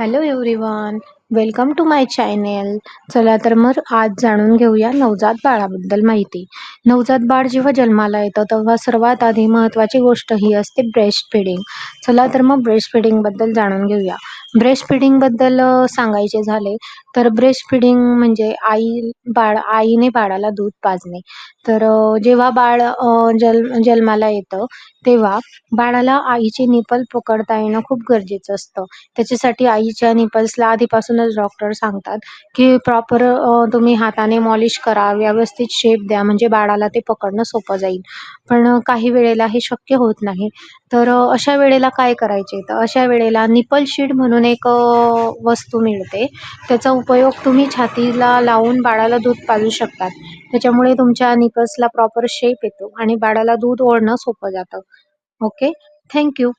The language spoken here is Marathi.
Hello everyone, welcome to my channel चला तर मग आज जाणून घेऊया नवजात बाळाबद्दल माहिती. नवजात बाळ जेव्हा जन्माला येतं तेव्हा सर्वात आधी महत्त्वाची गोष्ट ही असते ब्रेस्ट फिडिंग चला तर मग ब्रेस्ट फिडिंगबद्दल जाणून घेऊया. ब्रेस्ट फिडिंगबद्दल सांगायचे झाले तर ब्रेस्ट फिडिंग म्हणजे आई बाळ आईने बाळाला दूध पाजणे. तर जेव्हा बाळ जल जन्माला येतं तेव्हा बाळाला आईचे निपल पकडता येणं खूप गरजेचं असतं. त्याच्यासाठी आईच्या निपल्सला म्हणूनच डॉक्टर सांगतात की प्रॉपर तुम्ही हाताने मॉलिश करा व्यवस्थित शेप द्या म्हणजे बाळाला ते पकडणं सोपं जाईल. पण काही वेळेला हे शक्य होत नाही. तर अशा वेळेला काय करायचे? तर अशा वेळेला निपल शीट म्हणून एक वस्तू मिळते. त्याचा उपयोग तुम्ही छातीला लावून बाळाला दूध पाजू शकतात. त्याच्यामुळे तुमच्या निपल्सला प्रॉपर शेप येतो आणि बाळाला दूध ओढणं सोपं जातं. Okay thank you